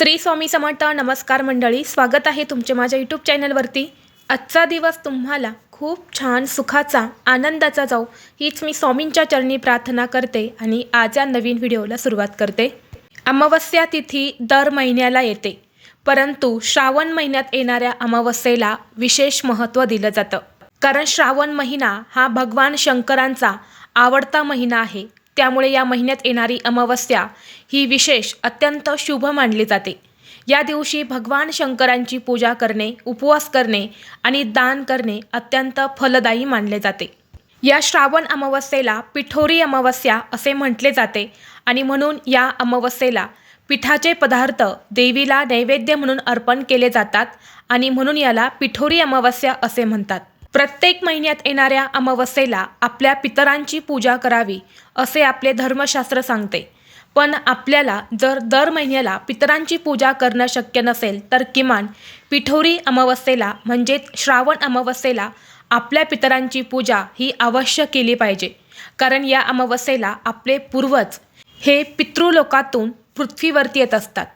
श्री स्वामी समर्थ नमस्कार मंडळी स्वागत आहे तुमचे माझ्या यूट्यूब चॅनलवरती आजचा दिवस तुम्हाला खूप छान सुखाचा आनंदाचा जाऊ हीच मी स्वामींच्या चरणी प्रार्थना करते आणि आज या नवीन व्हिडिओला सुरुवात करते. अमावस्या तिथी दर महिन्याला येते परंतु श्रावण महिन्यात येणाऱ्या अमावस्येला विशेष महत्त्व दिलं जातं. कारण श्रावण महिना हा भगवान शंकरांचा आवडता महिना आहे. त्यामुळे या महिन्यात येणारी अमावस्या ही विशेष अत्यंत शुभ मानली जाते. या दिवशी भगवान शंकरांची पूजा करणे उपवास करणे आणि दान करणे अत्यंत फलदायी मानले जाते. या श्रावण अमावस्येला पिठोरी अमावस्या असे म्हटले जाते आणि म्हणून या अमावस्येला पिठाचे पदार्थ देवीला नैवेद्य म्हणून अर्पण केले जातात आणि म्हणून याला पिठोरी अमावस्या असे म्हणतात. प्रत्येक महिन्यात येणाऱ्या अमावस्येला आपल्या पितरांची पूजा करावी असे आपले धर्मशास्त्र सांगते. पण आपल्याला जर दर महिन्याला पितरांची पूजा करणं शक्य नसेल तर किमान पिठोरी अमावस्येला म्हणजेच श्रावण अमावस्येला आपल्या पितरांची पूजा ही अवश्य केली पाहिजे. कारण या अमावस्येला आपले पूर्वज हे पितृलोकातून पृथ्वीवरती येत असतात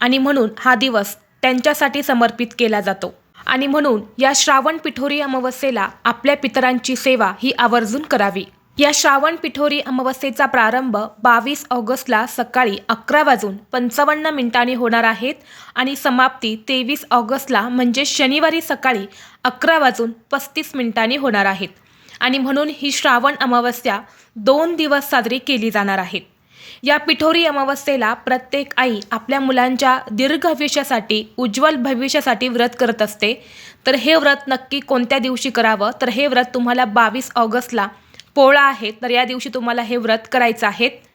आणि म्हणून हा दिवस त्यांच्यासाठी समर्पित केला जातो. आणि म्हणून या श्रावण पिठोरी अमावस्येला आपल्या पितरांची सेवा ही आवर्जून करावी. या श्रावण पिठोरी अमावस्येचा प्रारंभ बावीस ऑगस्टला सकाळी अकरा वाजून पंचावन्न मिनिटांनी होणार आहेत आणि समाप्ती तेवीस ऑगस्टला म्हणजे शनिवारी सकाळी अकरा वाजून पस्तीस मिनिटांनी होणार आहेत. आणि म्हणून ही श्रावण अमावस्या दोन दिवस साजरी केली जाणार आहेत या पिठोरी अमावस्येला प्रत्येक आई आपल्या मुलांच्या दीर्घ भविष्यासाठी उज्ज्वल भविष्यासाठी व्रत करत असते. तर हे व्रत नक्की कोणत्या दिवशी करावं? तर हे व्रत तुम्हाला बावीस ऑगस्टला पोळा आहे. तर या दिवशी तुम्हाला हे व्रत करायचं आहे.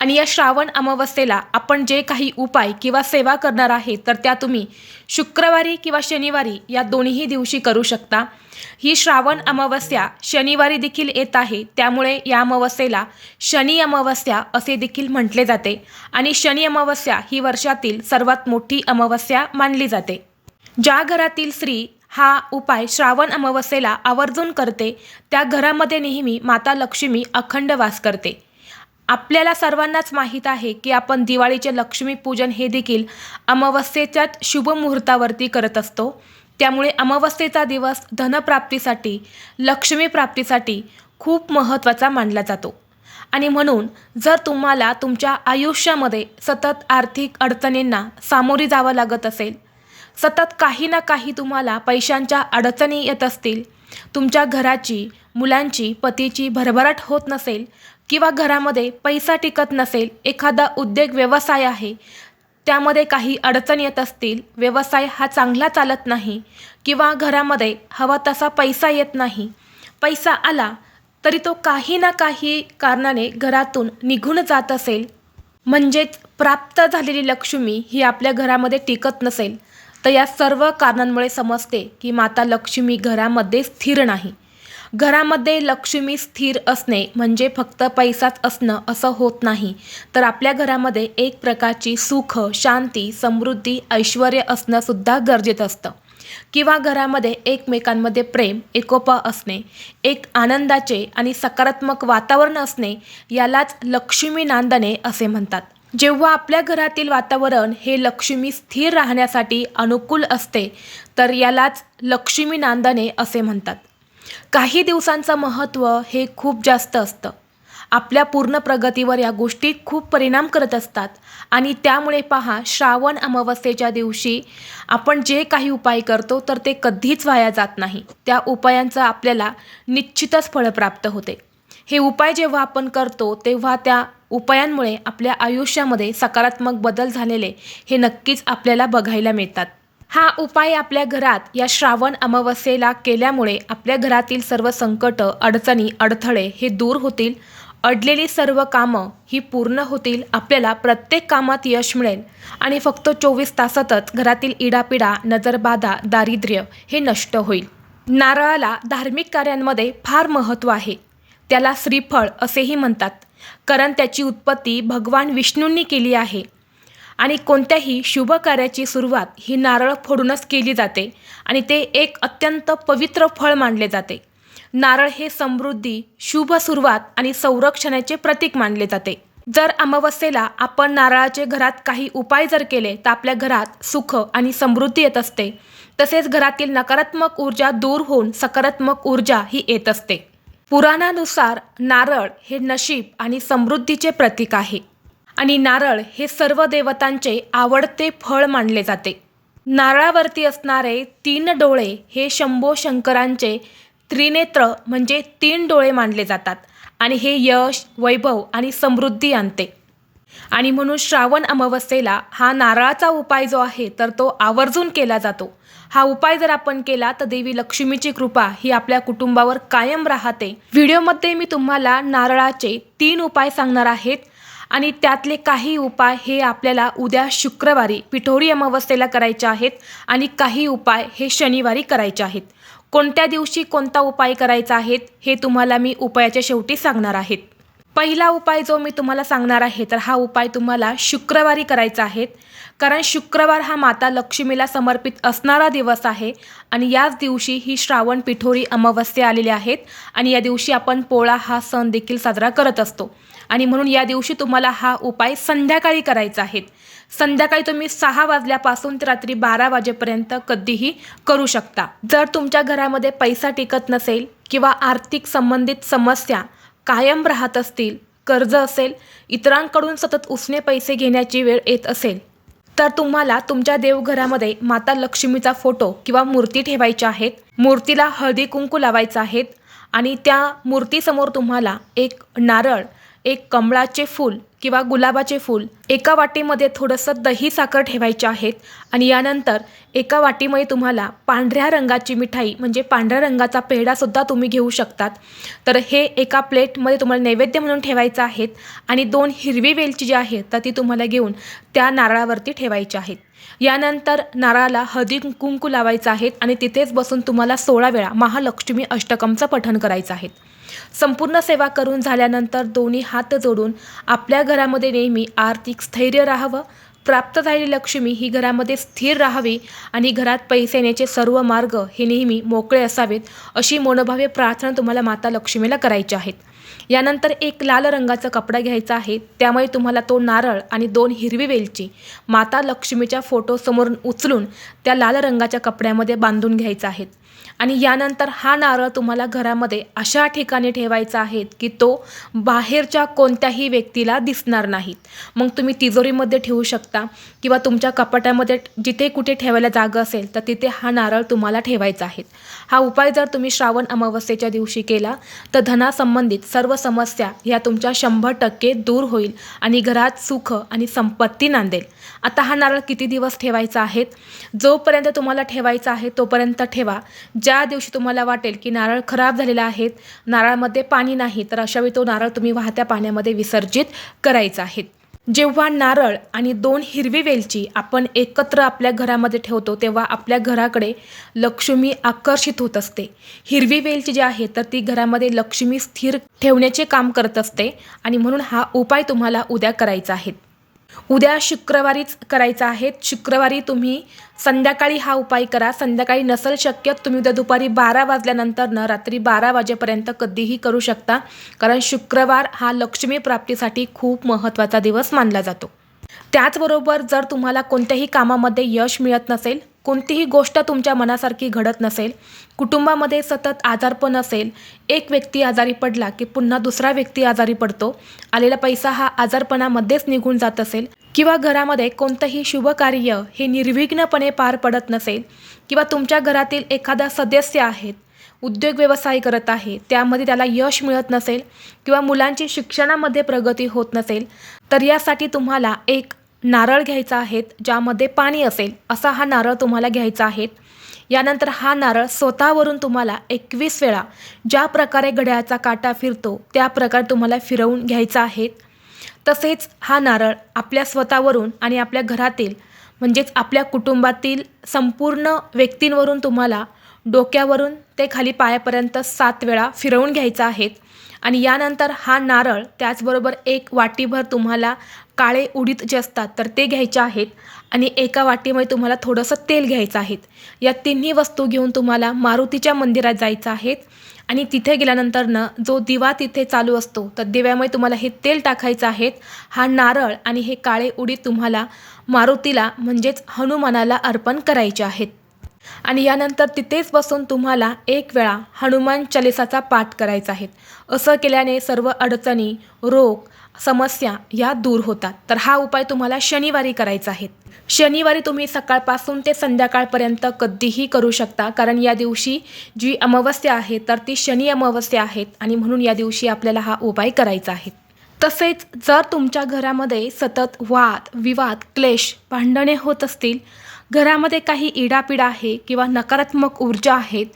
आणि या श्रावण अमावस्येला आपण जे काही उपाय किंवा सेवा करणार आहे तर त्या तुम्ही शुक्रवारी किंवा शनिवारी या दोन्ही दिवशी करू शकता. ही श्रावण अमावस्या शनिवारी देखील येत आहे त्यामुळे या अमावस्येला शनी अमावस्या असे देखील म्हटले जाते आणि शनी अमावस्या ही वर्षातील सर्वात मोठी अमावस्या मानली जाते. ज्या घरातील स्त्री हा उपाय श्रावण अमावस्येला आवर्जून करते त्या घरामध्ये नेहमी माता लक्ष्मी अखंड वास करते. आपल्याला सर्वांनाच माहीत आहे की आपण दिवाळीचे लक्ष्मीपूजन हे देखील अमावस्येच्याच शुभ मुहूर्तावरती करत असतो. त्यामुळे अमावस्येचा दिवस धनप्राप्तीसाठी लक्ष्मीप्राप्तीसाठी खूप महत्त्वाचा मानला जातो. आणि म्हणून जर तुम्हाला तुमच्या आयुष्यामध्ये सतत आर्थिक अडचणींना सामोरी जावं लागत असेल सतत काही ना काही तुम्हाला पैशांच्या अडचणी येत असतील तुमच्या घराची मुलांची पतीची भरभराट होत नसेल किंवा घरामध्ये पैसा टिकत नसेल एखादा उद्योग व्यवसाय आहे त्यामध्ये काही अडचण येत असतील व्यवसाय हा चांगला चालत नाही किंवा घरामध्ये हवा तसा पैसा येत नाही पैसा आला तरी तो काही ना काही कारणाने घरातून निघून जात असेल. म्हणजेच प्राप्त झालेली लक्ष्मी ही आपल्या घरामध्ये टिकत नसेल तर या सर्व कारणांमुळे समजते की माता लक्ष्मी घरामध्ये स्थिर नाही. घरामध्ये लक्ष्मी स्थिर असणे म्हणजे फक्त पैसाच असणं असं होत नाही. तर आपल्या घरामध्ये एक प्रकारची सुख शांती समृद्धी ऐश्वर असणंसुद्धा गरजेचं असतं. किंवा घरामध्ये एकमेकांमध्ये प्रेम एकोपा असणे एक आनंदाचे आणि सकारात्मक वातावरण असणे यालाच लक्ष्मी नांदणे असे म्हणतात. जेव्हा आपल्या घरातील वातावरण हे लक्ष्मी स्थिर राहण्यासाठी अनुकूल असते तर यालाच लक्ष्मी नांदणे असे म्हणतात. काही दिवसांचं महत्त्व हे खूप जास्त असतं. आपल्या पूर्ण प्रगतीवर या गोष्टी खूप परिणाम करत असतात. आणि त्यामुळे पहा श्रावण अमावस्येच्या दिवशी आपण जे काही उपाय करतो तर ते कधीच वाया जात नाही. त्या उपायांचं आपल्याला निश्चितच फळ प्राप्त होते. हे उपाय जेव्हा आपण करतो तेव्हा त्या उपायांमुळे आपल्या आयुष्यामध्ये सकारात्मक बदल झालेले हे नक्कीच आपल्याला बघायला मिळतात. हा उपाय आपल्या घरात या श्रावण अमावस्येला केल्यामुळे आपल्या घरातील सर्व संकट अडचणी अडथळे हे दूर होतील. अडलेली सर्व कामं ही पूर्ण होतील. आपल्याला प्रत्येक कामात यश मिळेल. आणि फक्त चोवीस तासातच घरातील इडापिडा नजरबाधा दारिद्र्य हे नष्ट होईल. नारळाला धार्मिक कार्यांमध्ये फार महत्त्व आहे. त्याला श्रीफळ असेही म्हणतात. कारण त्याची उत्पत्ती भगवान विष्णूंनी केली आहे. आणि कोणत्याही शुभ कार्याची सुरुवात ही नारळ फोडूनच केली जाते आणि ते एक अत्यंत पवित्र फळ मानले जाते. नारळ हे समृद्धी शुभ सुरुवात आणि संरक्षणाचे प्रतीक मानले जाते. जर अमावस्येला आपण नारळाचे घरात काही उपाय जर केले तर आपल्या घरात सुख आणि समृद्धी येत असते. तसेच घरातील नकारात्मक ऊर्जा दूर होऊन सकारात्मक ऊर्जा ही येत असते. पुराणानुसार नारळ हे नशीब आणि समृद्धीचे प्रतीक आहे. आणि नारळ हे सर्व देवतांचे आवडते फळ मानले जाते. नारळावरती असणारे तीन डोळे हे शंभो शंकरांचे त्रिनेत्र म्हणजे तीन डोळे मानले जातात आणि हे यश वैभव आणि समृद्धी आणते. आणि म्हणून श्रावण अमावस्येला हा नारळाचा उपाय जो आहे तर तो आवर्जून केला जातो. हा उपाय जर आपण केला तर देवी लक्ष्मीची कृपा ही आपल्या कुटुंबावर कायम राहते. व्हिडिओमध्ये मी तुम्हाला नारळाचे तीन उपाय सांगणार आहेत. आणि त्यातले काही उपाय हे आपल्याला उद्या शुक्रवारी पिठोरी अमावस्येला करायचे आहेत आणि काही उपाय हे शनिवारी करायचे आहेत. कोणत्या दिवशी कोणता उपाय करायचा आहेत हे तुम्हाला मी उपायाच्या शेवटी सांगणार आहेत. पहिला उपाय जो मी तुम्हाला सांगणार आहे तर हा उपाय तुम्हाला शुक्रवारी करायचा आहे. कारण शुक्रवार हा माता लक्ष्मीला समर्पित असणारा दिवस आहे आणि याच दिवशी ही श्रावण पिठोरी अमावस्या आलेली आहेत आणि या दिवशी आपण पोळा हा सण देखील साजरा करत असतो. आणि म्हणून या दिवशी तुम्हाला हा उपाय संध्याकाळी करायचा आहे. संध्याकाळी तुम्ही सहा वाजल्यापासून ते रात्री बारा वाजेपर्यंत कधीही करू शकता. जर तुमच्या घरामध्ये पैसा टिकत नसेल किंवा आर्थिक संबंधित समस्या कायम राहत असतील कर्ज असेल इतरांकडून सतत उसने पैसे घेण्याची वेळ येत असेल तर तुम्हाला तुमच्या देवघरामध्ये माता लक्ष्मीचा फोटो किंवा मूर्ती ठेवायच्या आहेत मूर्तीला हळदी कुंकू लावायचं आहेत आणि त्या मूर्तीसमोर तुम्हाला एक नारळ एक कमळाचे फूल किंवा गुलाबाचे फूल एका वाटीमध्ये थोडंसं दही साखर ठेवायचे आहेत आणि यानंतर एका वाटीमध्ये तुम्हाला पांढऱ्या रंगाची मिठाई म्हणजे पांढऱ्या रंगाचा पेढासुद्धा तुम्ही घेऊ शकतात. तर हे एका प्लेटमध्ये तुम्हाला नैवेद्य म्हणून ठेवायचं आहेत आणि दोन हिरवी वेलची जी आहे तर ती तुम्हाला घेऊन त्या नारळावरती ठेवायची आहेत. यानंतर नाराला हदी कुंकू लावायचं आहेत आणि तिथेच बसून तुम्हाला सोळा वेळा महालक्ष्मी अष्टकमचं पठण करायचं आहे. संपूर्ण सेवा करून झाल्यानंतर दोन्ही हात जोडून आपल्या घरामध्ये नेहमी आर्थिक स्थैर्य राहावं. प्राप्त झालेली लक्ष्मी ही घरामध्ये स्थिर राहावी आणि घरात पैसे येण्याचे सर्व मार्ग हे नेहमी मोकळे असावेत अशी मनोभावे प्रार्थना तुम्हाला माता लक्ष्मीला करायची आहेत. यानंतर एक लाल रंगाचा कपडा घ्यायचा आहे. त्यामुळे तुम्हाला तो नारळ आणि दोन हिरवी वेलची माता लक्ष्मीच्या फोटोसमोरून उचलून त्या लाल रंगाच्या कपड्यामध्ये बांधून घ्यायचा आहेत. आणि यानंतर हा नारळ तुम्हाला घरामध्ये अशा ठिकाणी ठेवायचा आहे की तो बाहेरच्या कोणत्याही व्यक्तीला दिसणार नाहीत. मग तुम्ही तिजोरीमध्ये ठेवू शकता किंवा तुमच्या कपाटामध्ये जिथे कुठे ठेवायला जागा असेल तर तिथे हा नारळ तुम्हाला ठेवायचा आहे. हा उपाय जर तुम्ही श्रावण अमावस्येच्या दिवशी केला तर धनासंबंधित सर्व समस्या ह्या तुमच्या शंभर टक्के दूर होईल आणि घरात सुख आणि संपत्ती नांदेल. आता हा नारळ किती दिवस ठेवायचा आहे? जोपर्यंत तुम्हाला ठेवायचा आहे तोपर्यंत ठेवा. ज्या दिवशी तुम्हाला वाटेल की नारळ खराब झालेला आहे नारळामध्ये पाणी नाही तर अशावेळी तो नारळ तुम्ही वाहत्या पाण्यामध्ये विसर्जित करायचा आहे. जेव्हा नारळ आणि दोन हिरवी वेलची आपण एकत्र आपल्या घरामध्ये ठेवतो तेव्हा आपल्या घराकडे लक्ष्मी आकर्षित होत असते. हिरवी वेलची जी आहे तर ती घरामध्ये लक्ष्मी स्थिर ठेवण्याचे काम करत असते आणि म्हणून हा उपाय तुम्हाला उद्या करायचा आहे. उद्या शुक्रवारीच करायचा आहे. शुक्रवारी तुम्ही संध्याकाळी हा उपाय करा. संध्याकाळी नसेल शक्य तुम्ही उद्या दुपारी बारा वाजल्यानंतर न रात्री बारा वाजेपर्यंत कधीही करू शकता. कारण शुक्रवार हा लक्ष्मी प्राप्तीसाठी खूप महत्त्वाचा दिवस मानला जातो. त्याचबरोबर जर तुम्हाला कोणत्याही कामामध्ये यश मिळत नसेल कोणतीही गोष्ट तुमच्या मनासारखी घडत नसेल कुटुंबामध्ये सतत आजारपण असेल एक व्यक्ती आजारी पडला की पुन्हा दुसरा व्यक्ती आजारी पडतो आलेला पैसा हा आजारपणामध्येच निघून जात असेल किंवा घरामध्ये कोणतंही शुभ कार्य हे निर्विघ्नपणे पार पडत नसेल किंवा तुमच्या घरातील एखादा सदस्य आहेत उद्योग व्यवसाय करत आहे त्यामध्ये त्याला यश मिळत नसेल किंवा मुलांची शिक्षणामध्ये प्रगती होत नसेल तर यासाठी तुम्हाला एक नारळ घ्यायचा आहेत ज्यामध्ये पाणी असेल असा हा नारळ तुम्हाला घ्यायचा आहे यानंतर हा नारळ स्वतःवरून तुम्हाला एकवीस वेळा ज्या प्रकारे घड्याळाचा काटा फिरतो त्या प्रकारे तुम्हाला फिरवून घ्यायचा आहे तसेच हा नारळ आपल्या स्वतःवरून आणि आपल्या घरातील म्हणजेच आपल्या कुटुंबातील संपूर्ण व्यक्तींवरून तुम्हाला डोक्यावरून ते खाली पायापर्यंत सात वेळा फिरवून घ्यायचा आहेत. आणि यानंतर हा नारळ त्याचबरोबर एक वाटीभर तुम्हाला काळे उडीद जे असतात तर ते घ्यायचे आहेत. आणि एका वाटीमध्ये तुम्हाला थोडंसं तेल घ्यायचं आहे. या तिन्ही वस्तू घेऊन तुम्हाला मारुतीच्या मंदिरात जायचं आहे. आणि तिथे गेल्यानंतर न जो दिवा तिथे चालू असतो तर दिव्यामुळे तुम्हाला हे तेल टाकायचं आहे. हा नारळ आणि हे काळे उडीद तुम्हाला मारुतीला म्हणजेच हनुमानाला अर्पण करायचे आहेत. आणि यानंतर तिथेच बसून तुम्हाला एक वेळा हनुमान चालिसाचा पाठ करायचा आहे. असं केल्याने सर्व अडचणी रोग समस्या या दूर होतात. तर हा उपाय तुम्हाला शनिवारी करायचा आहे. शनिवारी तुम्ही सकाळपासून ते संध्याकाळपर्यंत कधीही करू शकता कारण या दिवशी जी अमावस्या आहे तर ती शनी अमावस्या आहेत आणि म्हणून या दिवशी आपल्याला हा उपाय करायचा आहे. तसेच जर तुमच्या घरामध्ये सतत वाद विवाद क्लेश भांडणे होत असतील घरामध्ये काही इडापिडा आहे किंवा नकारात्मक ऊर्जा आहेत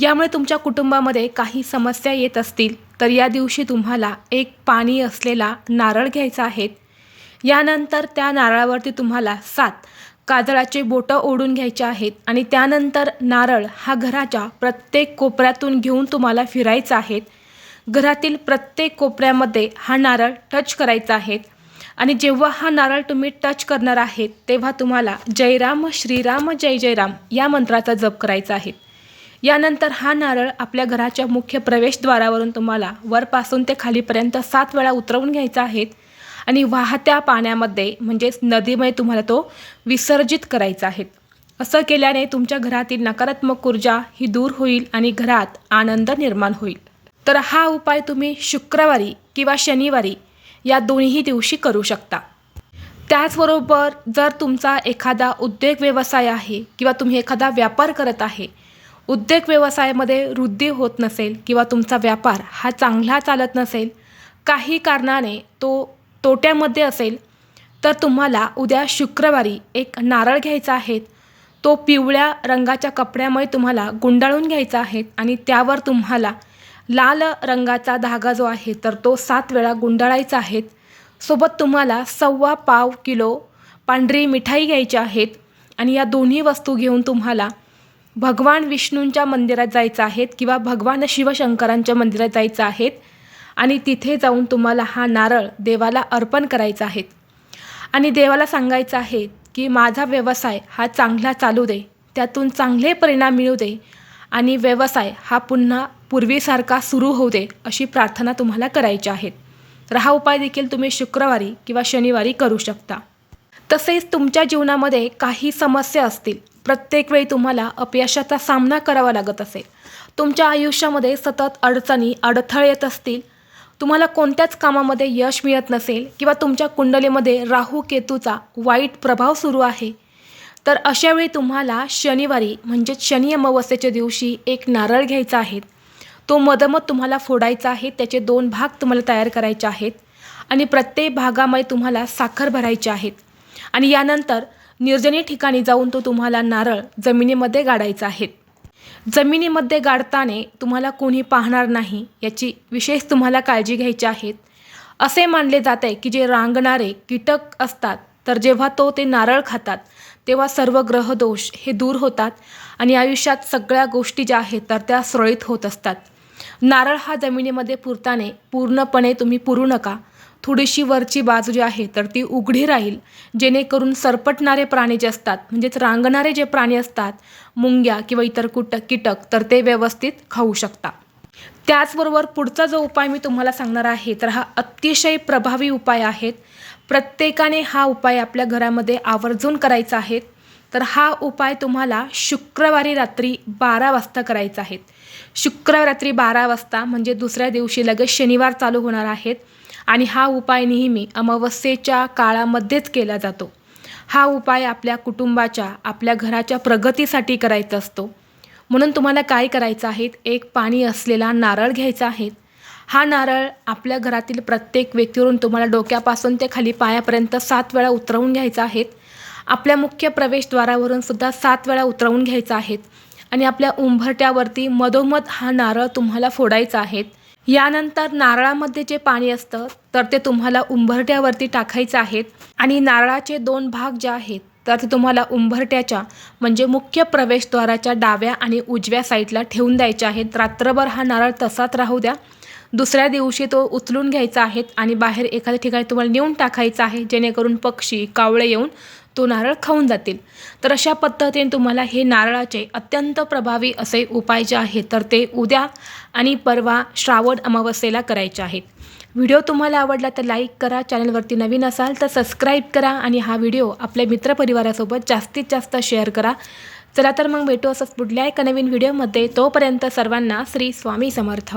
यामुळे तुमच्या कुटुंबामध्ये काही समस्या येत असतील तर या दिवशी तुम्हाला एक पाणी असलेला नारळ घ्यायचा आहे. यानंतर त्या नारळावरती तुम्हाला सात काजळाचे बोटं ओढून घ्यायचे आहेत आणि त्यानंतर नारळ हा घराच्या प्रत्येक कोपऱ्यातून घेऊन तुम्हाला फिरायचा आहे. घरातील प्रत्येक कोपऱ्यामध्ये हा नारळ टच करायचा आहे. आणि जेव्हा हा नारळ तुम्ही टच करणार आहेत तेव्हा तुम्हाला जयराम श्रीराम जय जयराम या मंत्राचा जप करायचा आहे. यानंतर हा नारळ आपल्या घराच्या मुख्य प्रवेशद्वारावरून तुम्हाला वरपासून ते खालीपर्यंत सात वेळा उतरवून घ्यायचा आहे आणि वाहत्या पाण्यामध्ये म्हणजेच नदीमध्ये तुम्हाला तो विसर्जित करायचा आहे. असं केल्याने तुमच्या घरातील नकारात्मक ऊर्जा ही दूर होईल आणि घरात आनंद निर्माण होईल. तर हा उपाय तुम्ही शुक्रवारी किंवा शनिवारी या दोन्ही दिवशी करू शकता. त्याचबरोबर जर तुमचा एखादा उद्योग व्यवसाय आहे किंवा तुम्ही एखादा व्यापार करत आहे उद्योग व्यवसायामध्ये वृद्धी होत नसेल किंवा तुमचा व्यापार हा चांगला चालत नसेल काही कारणाने तो तोट्यामध्ये असेल तर तुम्हाला उद्या शुक्रवारी एक नारळ घ्यायचा आहे. तो पिवळ्या रंगाच्या कपड्यामुळे तुम्हाला गुंडाळून घ्यायचा आहे आणि त्यावर तुम्हाला लाल रंगाचा धागा जो आहे तर तो सात वेळा गुंडाळायचा आहे. सोबत तुम्हाला सव्वा पाव किलो पांढरी मिठाई घ्यायची आहेत आणि या दोन्ही वस्तू घेऊन तुम्हाला भगवान विष्णूंच्या मंदिरात जायचं आहेत किंवा भगवान शिवशंकरांच्या मंदिरात जायचं आहेत आणि तिथे जाऊन तुम्हाला हा नारळ देवाला अर्पण करायचा आहे. आणि देवाला सांगायचं आहे की माझा व्यवसाय हा चांगला चालू दे. त्यातून चांगले परिणाम मिळू दे आणि व्यवसाय हा पुन्हा पूर्वीसारखा सुरू होऊ दे अशी प्रार्थना तुम्हाला करायची आहे तर हा उपाय देखील तुम्ही शुक्रवारी किंवा शनिवारी करू शकता. तसेच तुमच्या जीवनामध्ये काही समस्या असतील प्रत्येक वेळी तुम्हाला अपयशाचा सामना करावा लागत असेल. तुमच्या आयुष्यामध्ये सतत अडचणी अडथळे येत असतील. तुम्हाला कोणत्याच कामामध्ये यश मिळत नसेल किंवा तुमच्या कुंडलीमध्ये राहू केतूचा वाईट प्रभाव सुरू आहे. तर अशावेळी तुम्हाला शनिवारी म्हणजेच शनी अमावस्येच्या दिवशी एक नारळ घ्यायचा आहे. तो मधमध तुम्हाला फोडायचा आहे त्याचे दोन भाग तुम्हाला तयार करायचे आहेत आणि प्रत्येक भागामध्ये तुम्हाला साखर भरायची आहेत आणि यानंतर निर्जनी ठिकाणी जाऊन तो तुम्हाला नारळ जमिनीमध्ये गाडायचा आहे. जमिनीमध्ये गाडताना तुम्हाला कोणी पाहणार नाही याची विशेष तुम्हाला काळजी घ्यायची आहेत असे मानले जाते की जे रांगणारे कीटक असतात तर जेव्हा तो ते नारळ खातात तेव्हा सर्व ग्रहदोष हे दूर होतात आणि आयुष्यात सगळ्या गोष्टी ज्या आहेत तर त्या सुरळीत होत असतात. नारळ हा जमिनीमध्ये पुरताने पूर्णपणे तुम्ही पुरू नका. थोडीशी वरची बाजू जी आहे तर ती उघडी राहील. जेणेकरून सरपटणारे प्राणी जे असतात म्हणजेच रांगणारे जे प्राणी असतात मुंग्या किंवा इतर कुटक कीटक तर ते व्यवस्थित खाऊ शकता. त्याचबरोबर पुढचा जो उपाय मी तुम्हाला सांगणार आहे तर हा अतिशय प्रभावी उपाय आहेत. प्रत्येकाने हा उपाय आपल्या घरामध्ये आवर्जून करायचा आहे. तर हा उपाय तुम्हाला शुक्रवारी रात्री बारा वाजता करायचा आहे. शुक्रवार रात्री बारा वाजता म्हणजे दुसऱ्या दिवशी लगेच शनिवार चालू होणार आहेत आणि हा उपाय नेहमी अमावस्येच्या काळामध्येच केला जातो. हा उपाय आपल्या कुटुंबाच्या आपल्या घराच्या प्रगतीसाठी करायचा असतो. म्हणून तुम्हाला काय करायचं आहे? एक पाणी असलेला नारळ घ्यायचा आहे. हा नारळ आपल्या घरातील प्रत्येक व्यक्तीवरून तुम्हाला डोक्यापासून ते खाली पायापर्यंत सात वेळा उतरवून घ्यायचा आहे. आपल्या मुख्य प्रवेशद्वारावरून सुद्धा सात वेळा उतरवून घ्यायचा आहेत. आणि आपल्या उंबरट्यावरती मधोमध हा नारळ तुम्हाला फोडायचा आहे यानंतर नारळामध्ये जे पाणी असतं तर ते तुम्हाला उंबरट्यावरती टाकायचं आहेत. आणि नारळाचे दोन भाग जे आहेत तर ते तुम्हाला उंबरट्याच्या म्हणजे मुख्य प्रवेशद्वाराच्या डाव्या आणि उजव्या साईडला ठेवून द्यायचे आहेत. रात्रभर हा नारळ तसाच राहू द्या. दुसऱ्या दिवशी तो उचलून घ्यायचा आहे आणि बाहेर एखाद्या ठिकाणी तुम्हाला नेऊन टाकायचा आहे जेणेकरून पक्षी कावळे येऊन तो नारळ खाऊन जातील. तर अशा पद्धतीने तुम्हाला हे नारळाचे अत्यंत प्रभावी असे उपाय जे आहेत तर ते उद्या आणि परवा श्रावण अमावस्येला करायचे आहेत. व्हिडिओ तुम्हाला आवडला तर लाईक करा चॅनलवरती नवीन असाल तर सबस्क्राईब करा आणि हा व्हिडिओ आपल्या मित्रपरिवारासोबत जास्तीत जास्त शेअर करा. चला तर मग भेटू असंच पुढल्या एका नवीन व्हिडिओमध्ये. तोपर्यंत सर्वांना श्री स्वामी समर्थ.